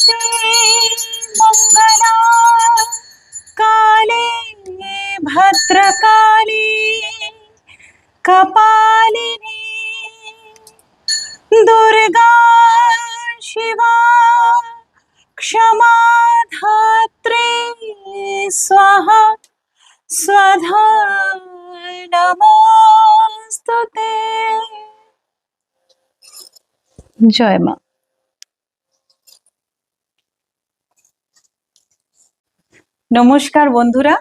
শান্তি মঙ্গলা কালে ভদ্রকালী কপালিনী দুর্গা শিবা ক্ষমা ধাত্রী স্বাহা स्वधा নমস্তুতে জয় মা নমস্কার বন্ধুরা।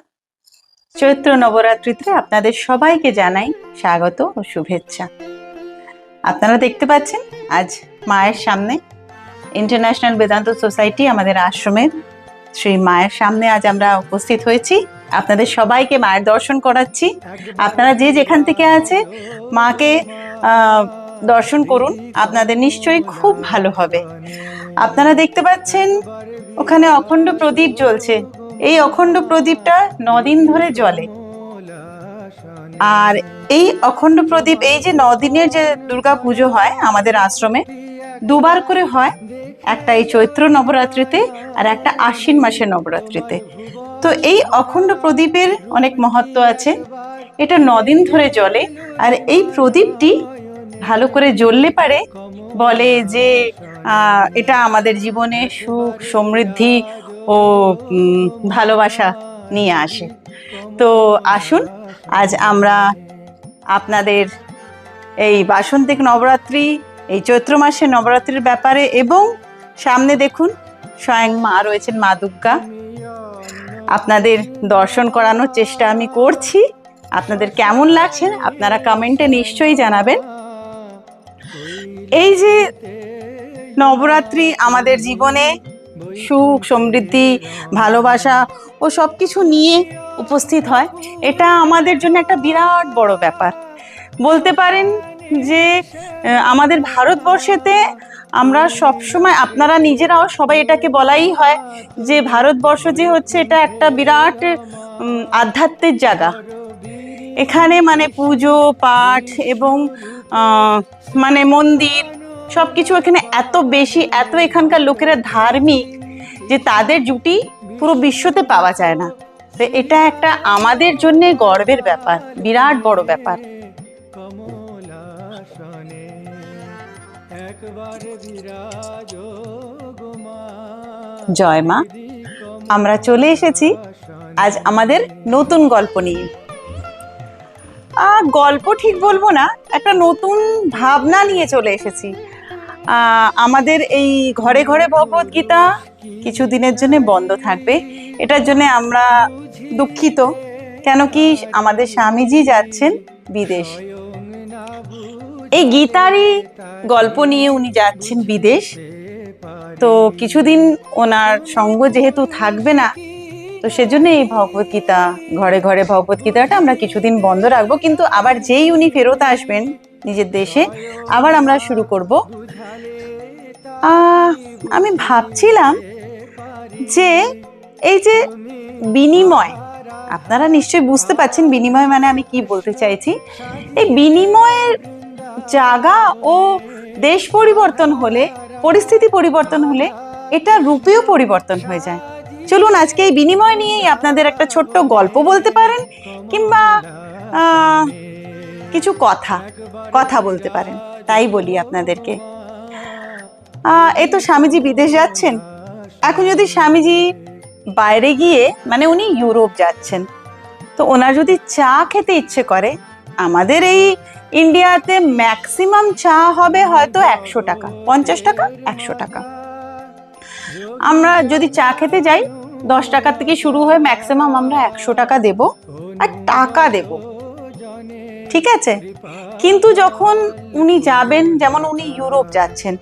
চৈত্র নবরাত্রিতে আপনাদের সবাইকে জানাই স্বাগত ও শুভেচ্ছা। আপনারা দেখতে পাচ্ছেন, আজ মায়ের সামনে ইন্টারন্যাশনাল বেদান্ত সোসাইটি আমাদের আশ্রমের শ্রী মায়ের সামনে আজ আমরা উপস্থিত হয়েছি। আপনাদের সবাইকে মায়ের দর্শন করাচ্ছি। আপনারা যে যেখান থেকে আছে, মাকে দর্শন করুন। আপনাদের নিশ্চয়ই খুব ভালো হবে। আপনারা দেখতে পাচ্ছেন, ওখানে অখণ্ড প্রদীপ জ্বলছে। এই অখণ্ড প্রদীপটা নদিন ধরে জ্বলে। আর এই অখণ্ড প্রদীপ, এই যে নদিনের যে দুর্গা পুজো হয় আমাদের আশ্রমে, দুবার করে হয়। একটা এই চৈত্র নবরাত্রিতে আর একটা আশ্বিন মাসের নবরাত্রিতে। তো এই অখণ্ড প্রদীপের অনেক মহত্ব আছে। এটা নদিন ধরে জ্বলে। আর এই প্রদীপটি ভালো করে জ্বললে পারে, বলে যে এটা আমাদের জীবনে সুখ, সমৃদ্ধি ও ভালোবাসা নিয়ে আসে। তো আসুন, আজ আমরা আপনাদের এই বাসন্তিক নবরাত্রি, এই চৈত্র মাসে নবরাত্রির ব্যাপারে এবং সামনে দেখুন, স্বয়ং মা রয়েছেন মা দুর্গা। আপনাদের দর্শন করানোর চেষ্টা আমি করছি। আপনাদের কেমন লাগছে আপনারা কমেন্টে নিশ্চয়ই জানাবেন। এই যে নবরাত্রি আমাদের জীবনে সুখ, সমৃদ্ধি, ভালোবাসা ও সব কিছু নিয়ে উপস্থিত হয়। এটা আমাদের জন্য একটা বিরাট বড় ব্যাপার। বলতে পারেন যে আমাদের ভারতবর্ষেতে আমরা সবসময়, আপনারা নিজেরাও সবাই এটাকে বলাই হয় যে, ভারতবর্ষ যে হচ্ছে এটা একটা বিরাট আধ্যাত্মের জায়গা। এখানে মানে পুজো, পাঠ এবং মানে মন্দির সব কিছু এখানে এত বেশি, এত এখানকার লোকেরা ধার্মিক যে তাদের জুটি পুরো বিশ্বতে পাওয়া যায় না। তো এটা একটা আমাদের জন্য গর্বের ব্যাপার, বিরাট বড় ব্যাপার। জয় মা, আমরা চলে এসেছি আজ আমাদের নতুন গল্প নিয়ে। গল্প ঠিক বলব না, একটা নতুন ভাবনা নিয়ে চলে এসেছি। আমাদের এই ঘরে ঘরে ভগবত গীতা কিছু দিনের জন্য বন্ধ থাকবে। এটার জন্য আমরা দুঃখিত। কেন কি আমাদের স্বামীজি যাচ্ছেন বিদেশ। এই গীতারই গল্প নিয়ে উনি যাচ্ছেন বিদেশ। তো কিছুদিন ওনার সঙ্গ যেহেতু থাকবে না, তো সেজন্য এই ভগবত গীতা, ঘরে ঘরে ভগবত গীতাটা আমরা কিছুদিন বন্ধ রাখব। কিন্তু আবার যেই উনি ফেরত আসবেন নিজের দেশে। আবার আমরা শুরু করব। আমি ভাবছিলাম যে এই যে বিনিময়, আপনারা নিশ্চয়ই বুঝতে পারছেন বিনিময় মানে আমি কি বলতে চাইছি। এই বিনিময়ের জায়গা ও দেশ পরিবর্তন হলে, পরিস্থিতি পরিবর্তন হলে এটা রূপেও পরিবর্তন হয়ে যায়। চলুন আজকে এই বিনিময় নিয়েই আপনাদের একটা ছোট্ট গল্প বলতে পারেন, কিংবা কিছু কথা কথা বলতে পারেন, তাই বলি আপনাদেরকে। এই তো স্বামীজি বিদেশ যাচ্ছেন। এখন যদি স্বামীজি বাইরে গিয়ে মানে উনি ইউরোপ যাচ্ছেন, তো ওনার যদি চা খেতে ইচ্ছে করে, আমাদের এই ইন্ডিয়াতে ম্যাক্সিমাম চা হবে হয়তো একশো টাকা, পঞ্চাশ টাকা, একশো টাকা। আমরা যদি চা খেতে যাই, দশ টাকা থেকে শুরু হয়ে ম্যাক্সিমাম আমরা একশো টাকা দেব, আর টাকা দেব। ঠিক আছে? কিন্তু যখন উনি যাবেন, যেমন উনি ইউরোপ যাচ্ছেন,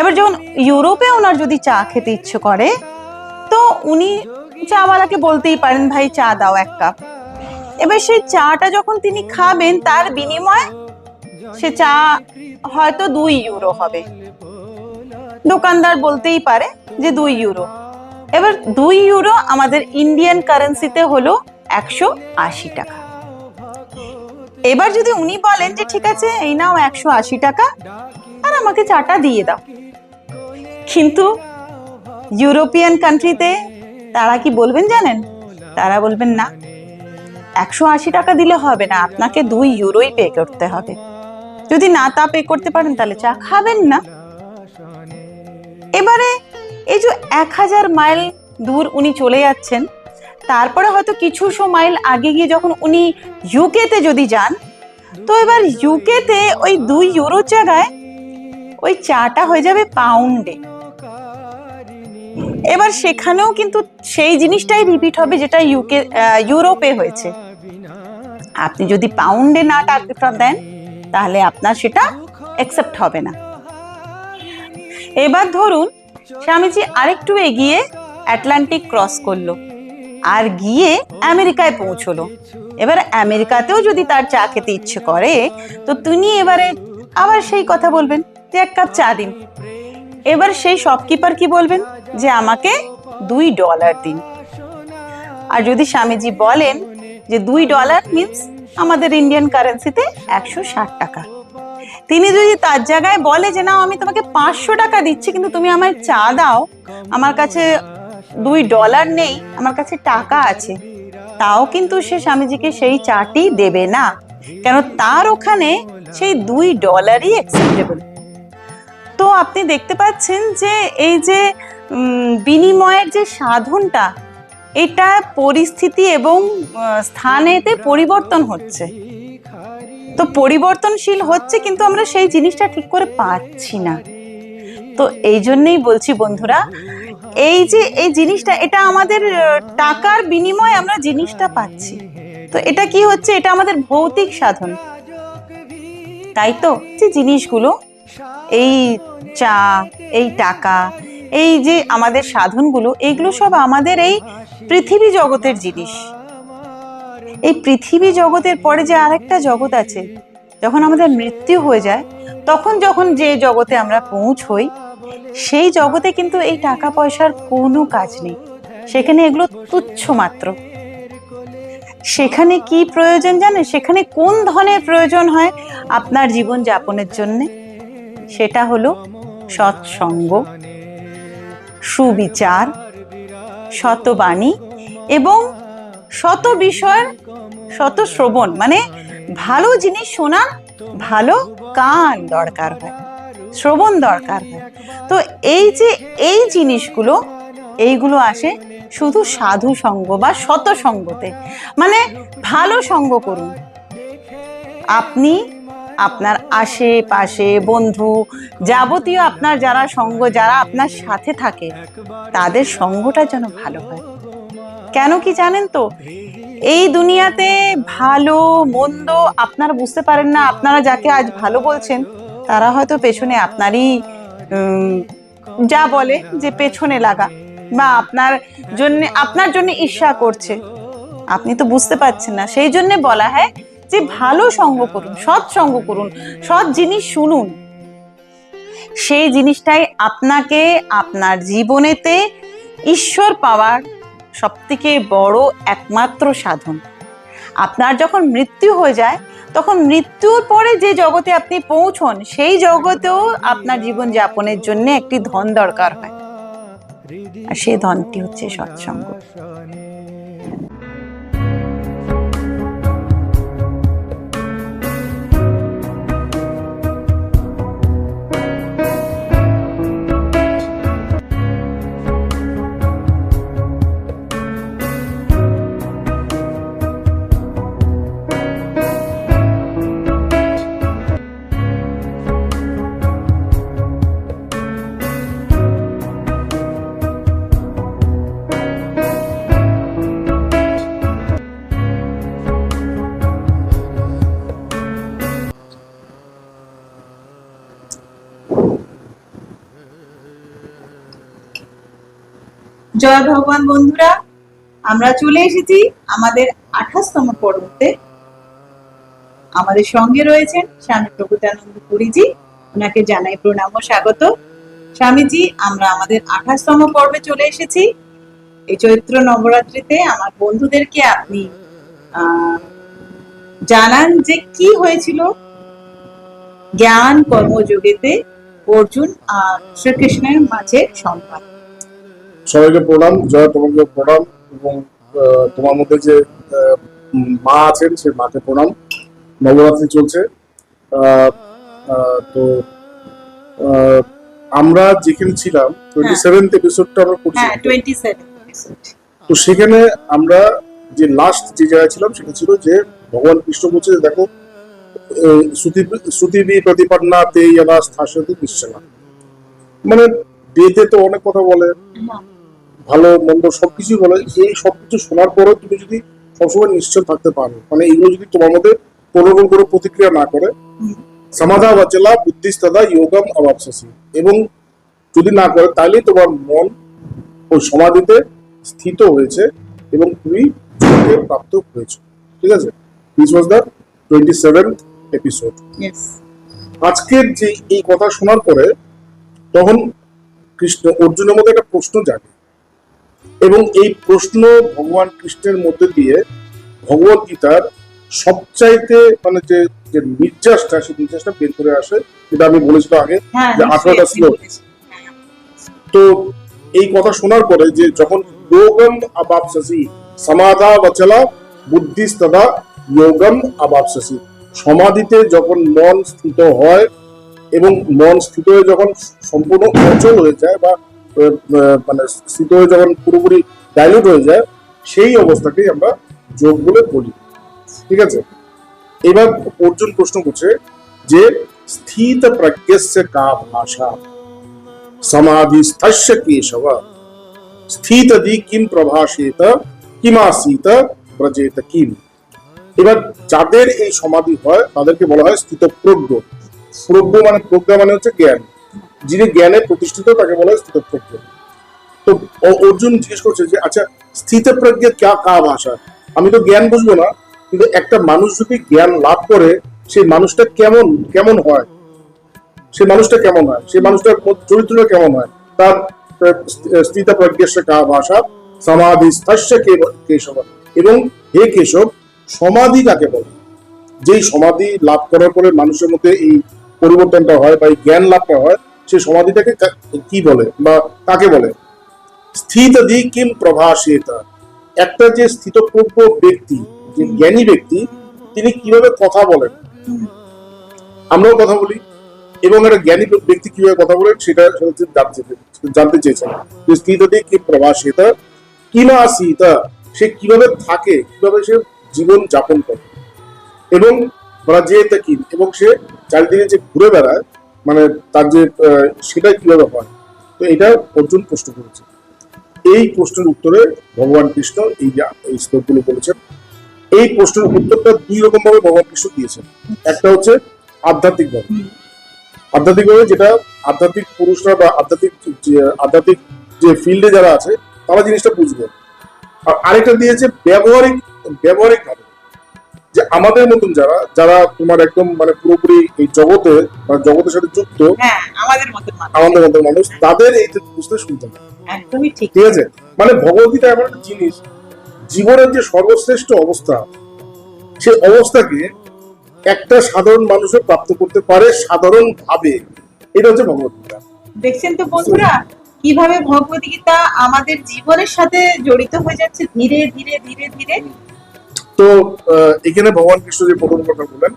এবার যখন ইউরোপে ওনার যদি চা খেতে ইচ্ছে করে, তো উনি চাওয়ালাকে বলতেই পারেন, ভাই, চা দাও এক কাপ। এবার সেই চাটা যখন তিনি খাবেন, তার বিনিময়ে সে চা হয়তো দুই ইউরো হবে। দোকানদার বলতেই পারে যে দুই ইউরো। এবার দুই ইউরো আমাদের ইন্ডিয়ান কারেন্সিতে হলো একশো আশি টাকা। এবার যদি উনি বলেন যে, ঠিক আছে, এই নাও একশো আশি টাকা, আর আমাকে চাটা দিয়ে দাও। কিন্তু ইউরোপিয়ান কান্ট্রিতে তারা কি বলবেন জানেন? তারা বলবেন, না, একশো আশি টাকা দিলে হবে না, আপনাকে দুই ইউরোই পে করতে হবে। যদি না তা পে করতে পারেন, তাহলে চা খাবেন না। এবারে এই যে এক হাজার মাইল দূর উনি চলে যাচ্ছেন তারপরে হয়তো কিছু সময় আগে গিয়ে যখন উনি ইউকেতে যদি যান, তো এবার ইউকেতে ওই দুই ইউরোর জায়গায় ওই চাটা হয়ে যাবে পাউন্ডে এবার সেখানেও কিন্তু সেই জিনিসটাই রিপিট হবে যেটা ইউকে ইউরোপে হয়েছে। আপনি যদি পাউন্ডে না টাকাটা দেন, তাহলে আপনার সেটা অ্যাকসেপ্ট হবে না। এবার ধরুন, স্বামীজি আরেকটু এগিয়ে অ্যাটলান্টিক ক্রস করল। আর গিয়ে আমেরিকায় পৌঁছলো। এবার আমেরিকাতেও যদি তার চা খেতে ইচ্ছে করে, তো তিনি এবারে আবার সেই কথা বলবেন যে, এক কাপ চা দিন। এবার সেই শপকিপার কি বলবেন? যে, আমাকে দুই ডলার দিন। আর যদি স্বামীজি বলেন যে, দুই ডলার মিন্স আমাদের ইন্ডিয়ান কারেন্সিতে একশো ষাট টাকা। তিনি যদি তার জায়গায় বলে যে, না, আমি তোমাকে পাঁচশো টাকা দিচ্ছি, কিন্তু তুমি আমায় চা দাও, আমার কাছে দুই ডলার নেই, আমার কাছে টাকা আছে। তাও কিন্তু সে স্বামীজিকে সেই চাটি দেবে না। কেন তার ওখানে সেই দুই ডলারই অ্যাকসেপ্টেবল তো আপনি দেখতে পাচ্ছেন যে এই যে বিনিময়ের যে সাধনটা, এটা পরিস্থিতি এবং স্থানেতে পরিবর্তন হচ্ছে। তো পরিবর্তনশীল হচ্ছে কিন্তু আমরা সেই জিনিসটা ঠিক করে পাচ্ছি না। তো এই জন্যেই বলছি বন্ধুরা এই যে, এই জিনিসটা, এটা আমাদের টাকার বিনিময়ে আমরা জিনিসটা পাচ্ছি। তো এটা কি হচ্ছে? এটা আমাদের ভৌতিক সাধন। তাই তো? যে জিনিসগুলো, এই চা, এই টাকা, এই যে আমাদের সাধনগুলো, এগুলো সব আমাদের এই পৃথিবী জগতের জিনিস। এই পৃথিবী জগতের পরে যে আরেকটা জগৎ আছে, যখন আমাদের মৃত্যু হয়ে যায়, তখন যখন যে জগতে আমরা পৌঁছই সেই জগতে কিন্তু এই টাকা পয়সার কোনো কাজ নেই। সেখানে এগুলো তুচ্ছ মাত্র। সেখানে কি প্রয়োজন জানেন? সেখানে কোন ধনের প্রয়োজন হয় আপনার জীবন যাপনের জন্য? সেটা হলো সৎসঙ্গ, সুবিচার, শতবাণী এবং শত বিষয়ের শত শ্রবণ। মানে ভালো জিনিস শোনার ভালো কান দরকার হয়। শ্রবণ দরকার হয়। তো এই যে এই জিনিসগুলো, এইগুলো আসে শুধু সাধু সঙ্গ বা শত সঙ্গতে। মানে ভালো সঙ্গ করুন। আপনি, আপনার আশেপাশে বন্ধু, যাবতীয় আপনার যারা সঙ্গ, যারা আপনার সাথে থাকে, তাদের সঙ্গটা যেন ভালো হয়। কেন কি জানেন তো? এই দুনিয়াতে ভালো, মন্দ আপনারা বুঝতে পারেন না। আপনারা যাকে আজ ভালো বলছেন তারা হয়তো পেছনে আপনারই যা বলে যে পেছনে লাগা বা আপনার জন্য আপনার জন্য ঈর্ষা করছে। আপনি তো বুঝতে পারছেন না। সেই জন্য বলা হয় যে ভালো সঙ্গ করুন, সৎ সঙ্গ করুন, সৎ জিনিস শুনুন। সেই জিনিসটাই আপনাকে, আপনার জীবনেতে ঈশ্বর পাওয়ার সবথেকে বড় একমাত্র সাধন। আপনার যখন মৃত্যু হয়ে যায় তখন মৃত্যুর পরে যে জগতে আপনি পৌঁছন, সেই জগতেও আপনার জীবন যাপনের জন্য একটি ধন দরকার হয়। আর সেই ধনটি হচ্ছে সৎসঙ্গ। জয় ভগবান বন্ধুরা, আমরা চলে এসেছি আমাদের আঠাশতম পর্বতে। আমাদের সঙ্গে রয়েছেন স্বামী প্রভুতানন্দ পুরীজি, ওনাকে জানাই প্রণাম ও স্বাগত। স্বামীজি, আমরা আমাদের আঠাশতম পর্বে চলে এসেছি। এই চৈত্র নবরাত্রিতে আমার বন্ধুদেরকে আপনি জানান যে কি হয়েছিল। জ্ঞান কর্মযোগেতে অর্জুন আর শ্রীকৃষ্ণের মাঝে সংবাদ সবাইকে প্রণাম জয় তোমাকে প্রণাম এবং তোমার মধ্যে যে মা আছেন সে মাকে প্রণাম। নবরাত্রি চলছে। তো আমরা যেখানে ছিলাম টোয়েন্টি সেভেন্থ এপিসোডটা আমরা করছি। হ্যাঁ তো সেখানে আমরা যে লাস্ট যে জায়গায় ছিলাম সেটা ছিল যে ভগবান কৃষ্ণ বলছে যে দেখো শ্রুতি- শ্রুতিবি প্রতিপান্না তে ইয়াদা স্থাসতি নিশ্চনা মানে বেদে তো অনেক কথা বলে। ভালো মন্দ সবকিছু বলে এই সবকিছু শোনার পরেও তুমি যদি সবসময় নিশ্চয় থাকতে পারো। মানে এগুলো যদি তোমার মধ্যে কোনোরকম কোনো প্রতিক্রিয়া না করে সমাধা বাচলা বুদ্ধিস্তদা যোগম অবাপসি এবং যদি না করে তাহলে তোমার মন ওই সমাধিতে স্থিত হয়েছে এবং তুমি যোগকে প্রাপ্ত হয়েছে। ঠিক আছে? This was the twenty seventh episode আজকের যে এই কথা শোনার পরে তখন কৃষ্ণ অর্জুনের মধ্যে একটা প্রশ্ন জাগে। এবং এই প্রশ্ন ভগবান কৃষ্ণের মধ্যে দিয়ে ভগবত গীতার সবচাইতে মানে যে যে নির্যাসটা সেই নির্যাসটা বের করে আসে যেটা আমি বলেছিলাম আগে হ্যাঁ যে আঠারোটা শ্লোক। তো এই কথা শোনার পরে যে যখন যোগম আবাপসি সমাধা বচলা বুদ্ধিস্তদা যোগম আবাপসি সমাধিতে যখন মন স্থিত হয় এবং মন স্থিত হয়ে যখন সম্পূর্ণ অচল হয়ে যায় বা মানে স্থিত হয়ে যখন পুরোপুরি ডাইলুট হয়ে যায়, সেই অবস্থাকেই আমরা যোগ বলে বলি। ঠিক আছে? এবার অর্জুন প্রশ্ন করছে যে, স্থিত প্রজ্ঞস্য কা ভাষা সমাধিস্থস্য কেশব, স্থিত দি কিম প্রভাষিত কিমাসিত ব্রজেত কিম। এবার যাদের এই সমাধি হয়, তাদেরকে বলা হয় স্থিতপ্রজ্ঞ। প্রজ্ঞ মানে প্রজ্ঞা মানে হচ্ছে জ্ঞান। যিনি জ্ঞানে প্রতিষ্ঠিত, তাকে বলা হয় স্থিতপ্রজ্ঞ তো অর্জুন জিজ্ঞেস করছে যে আচ্ছা স্থিতপ্রজ্ঞ ক্যা কা ভাষা? আমি তো জ্ঞান বুঝব না, কিন্তু একটা মানুষ যদি জ্ঞান লাভ করে, সেই মানুষটা কেমন কেমন হয়? সেই মানুষটা কেমন হয়? সেই মানুষটার চরিত্রটা কেমন হয়? তার স্থিত প্রজ্ঞেশ কা ভাষা সমাধি স্থস্য কেশব। এবং হে কেশব, সমাধি কাকে বলে? যেই সমাধি লাভ করার পরে মানুষের মধ্যে এই পরিবর্তনটা হয় বা এই জ্ঞান লাভটা হয় সেই সমাধিটাকে কা- বলে বা কাকে বলে? স্থিত দি কিম প্রভাসেত। একটা যে স্থিতপ্রজ্ঞ ব্যক্তি, যে জ্ঞানী ব্যক্তি, তিনি কীভাবে কথা বলেন? আমরাও কথা বলি। এবং একটা জ্ঞানী ব্যক্তি কীভাবে কথা বলেন, সেটা হচ্ছে জানতে জানতে চেয়েছেন। যে স্থিততে কি প্রবাসিত কিমা আসিত, সে কীভাবে থাকে, কীভাবে সে জীবন যাপন করে। এবং ব্রাজেত কি এবং সে চারিদিকে যে ঘুরে বেড়ায় মানে তার যে সেটা কীভাবে হয়? তো এটা অর্জুন প্রশ্ন করেছে। এই প্রশ্নের উত্তরে ভগবান কৃষ্ণ এই এই শ্লোকগুলো বলেছেন, এই প্রশ্নের উত্তরটা দুই রকম ভাবে ভগবান কৃষ্ণ দিয়েছেন। একটা হচ্ছে আধ্যাত্মিক ভাবে। আধ্যাত্মিকভাবে যেটা আধ্যাত্মিক পুরুষরা বা আধ্যাত্মিক আধ্যাত্মিক যে ফিল্ডে যারা আছে, তারা জিনিসটা বুঝবে। আর আরেকটা দিয়েছে ব্যবহারিক ব্যবহারিক ভাবে। যে আমাদের মতন যারা যারা তোমার একদম মানে পুরোপুরি এই জগতে মানে জগতের সাথে যুক্ত হ্যাঁ আমাদের মতো মানুষ। আমাদের মতো মানুষ তাদের এই বুঝতে শুনতে একদমই ঠিক। ঠিক আছে? মানে ভগবদ্গীতা এমন একটা জিনিস জীবনের যে সর্বশ্রেষ্ঠ অবস্থা সেই অবস্থাকে একটা সাধারণ মানুষও প্রাপ্ত করতে পারে সাধারণ ভাবে এটা হচ্ছে ভগবদ্গীতা। দেখছেন তো বন্ধুরা কীভাবে ভগবত গীতা আমাদের জীবনের সাথে জড়িত হয়ে যাচ্ছে ধীরে ধীরে ধীরে ধীরে? তো এখানে ভগবান কৃষ্ণ যে প্রথম কথা বলেন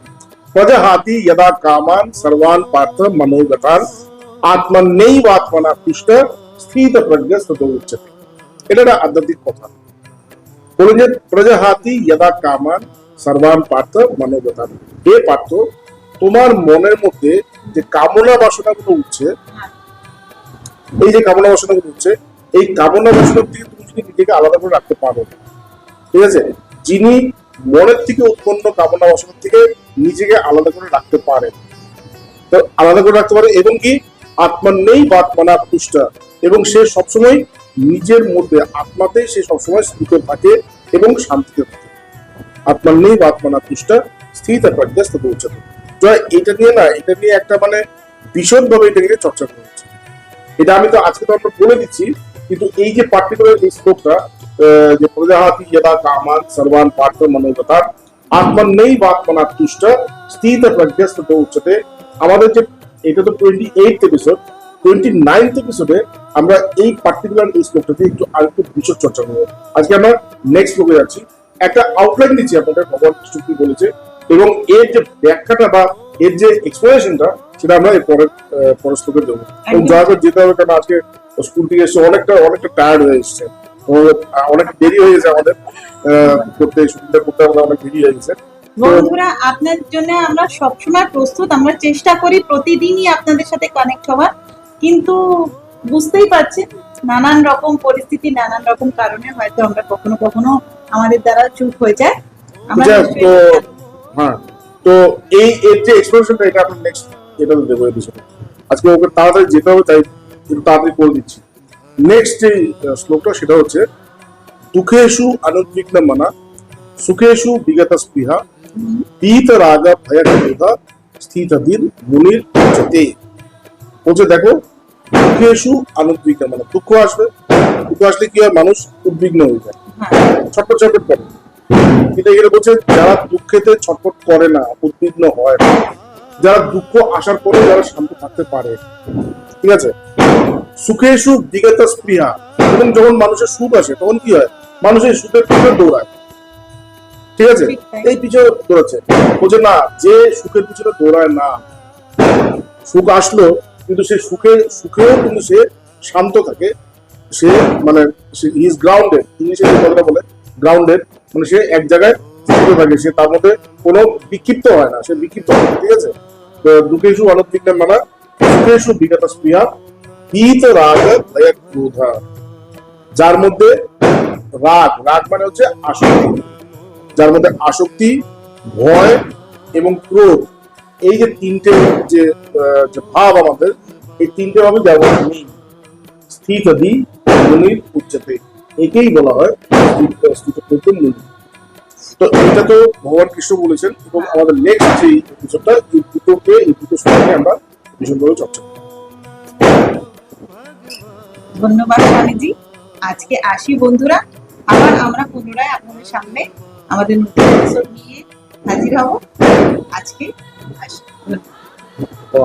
প্রজাহাতি যদা কামান সর্বান পার্থ মনোগতান আত্মনেই আত্মনা তুষ্ট স্থিত প্রজ্ঞ স্থিত উচ্চতে। এটা একটা আধ্যাত্মিক কথা। বলে যে প্রজাহাতি যদা কামান সর্বান পার্থ মনোগতান হে পার্থ, তোমার মনের মধ্যে যে কামনা বাসনাগুলো উঠছে, এই যে কামনা বাসনাগুলো উঠছে, এই কামনা বাসনা থেকে তুমি যদি নিজেকে আলাদা করে রাখতে পারো, ঠিক আছে? যিনি মনের থেকে উৎপন্ন কামনা বাসনা থেকে নিজেকে আলাদা করে রাখতে পারেন। তো আলাদা করে রাখতে পারে এবং কি আত্মার নেই বা আত্মানা পুষ্টা এবং সে সবসময় নিজের মধ্যে আত্মাতেই সে সবসময় স্থিত থাকে এবং শান্তিতে থাকে। আত্মার নেই বা আত্মানা পুষ্টা প্রজ্ঞা স্থিত উচ্চতে জয় এটা নিয়ে না, এটা নিয়ে একটা মানে ভীষণ ভাবে এটা নিয়ে চর্চা করা হচ্ছে। এটা আমি তো আজকে তো আমরা বলে দিচ্ছি, কিন্তু এই যে পার্টিকুলার এই শ্লোকটা যে প্রজাহাতি যদা কামান সর্বান পার্থ মনোগতার আত্মান নেই বাত্মনা তুষ্ট স্থিত প্রজ্ঞাস্থিত উচ্চতে আমাদের যে এটা তো twenty eight episode twenty ninth এপিসোডে আমরা এই পার্টিকুলার এই শ্লোকটাতে একটু আরেকটু বিশদ চর্চা করব আজকে আমরা নেক্সট শ্লোকে যাচ্ছি একটা আউটলাইন দিচ্ছি আপনাদের ভগবান কৃষ্ণ কি বলেছে এবং এর যে ব্যাখ্যাটা বা এর যে এক্সপ্লেনেশনটা সেটা আমরা এর পরের পরের শ্লোকে দেবো এবং করে যেতে হবে কারণ আজকে স্কুল থেকে এসে অনেকটা অনেকটা টায়ার্ড হয়ে এসছে তো, অনেক দেরি হয়ে গেছে আমাদের। করতে শুটিংটা করতে আমাদের অনেক দেরি হয়ে গেছে। বন্ধুরা আপনার জন্য আমরা সবসময় প্রস্তুত। আমরা চেষ্টা করি প্রতিদিনই আপনাদের সাথে কানেক্ট হওয়ার। কিন্তু বুঝতেই পারছেন নানান রকম পরিস্থিতি নানান রকম কারণে হয়তো আমরা কখনো কখনো আমাদের দ্বারা চুপ হয়ে যায়। আমরা তো হ্যাঁ তো এই এর যে এক্সপ্লেনেশনটা এটা আমরা নেক্সট এটা দেবো এপিসোডে আজকে ওকে তাড়াতাড়ি যেতে হবে তাই একটু তাড়াতাড়ি করে দিচ্ছি। নেক্সট যে শ্লোকটা সেটা হচ্ছে দুঃখেশু অনুদ্বিগ্ন মনা সুখেশু বিগত স্পৃহা পীত রাগ ভয় স্থিত দিন মুনির উচ্চতে। বলছে দেখো দুঃখেশু অনুদ্বিগ্ন মনা দুঃখ আসবে দুঃখ আসলে কি হয়? মানুষ উদ্বিগ্ন হয়ে যায়। হ্যাঁ, ছটপট ছটপট করে। কিন্তু এখানে বলছে যারা দুঃখেতে ছটপট করে না উদ্বিগ্ন হয় যারা দুঃখ আসার পরে যারা শান্ত থাকতে পারে। ঠিক আছে? সুখে সুখ দিগত স্পৃহা। এবং যখন মানুষের সুখ আসে তখন কি হয়? মানুষের সুখের পিছনে দৌড়ায়। ঠিক আছে? এই পিছনে দৌড়াচ্ছে। বলছে না যে সুখের পিছনে দৌড়ায় না। সুখ আসলো কিন্তু সে সুখে সুখেও কিন্তু সে শান্ত থাকে। সে মানে ইজ গ্রাউন্ডেড ইংলিশে যে কথাটা বলে গ্রাউন্ডেড মানে সে এক জায়গায় স্থির থাকে। সে তার মধ্যে কোনো বিক্ষিপ্ত হয় না। সে বিক্ষিপ্ত হয় ঠিক আছে? তো দুঃখেশু অনুদ্বিগ্ন মানা। সুখেশু বিগত স্পৃহা। পীত রাগ ভয় ক্রোধা যার মধ্যে রাগ রাগ মানে হচ্ছে আসক্তি। যার মধ্যে আসক্তি, ভয় এবং ক্রোধ। এই যে তিনটে যে ভাব আমাদের, এই তিনটে ভাবে ব্যবহার নেই স্থিতদি মুনির উচ্চতে। একেই বলা হয় স্থিত- তো এটা তো ভগবান কৃষ্ণ বলেছেন এবং আমাদের নেক্সট যে এপিসোডটা এই দুটোকে, এই দুটো সময় আমরা ভীষণভাবে চর্চা করব। ধন্যবাদ স্বামীজি। আজকে আসি বন্ধুরা, আবার আমরা পুনরায় আপনাদের সামনে আমাদের নতুন এপিসোড নিয়ে হাজির হব। আজকে আসি। তো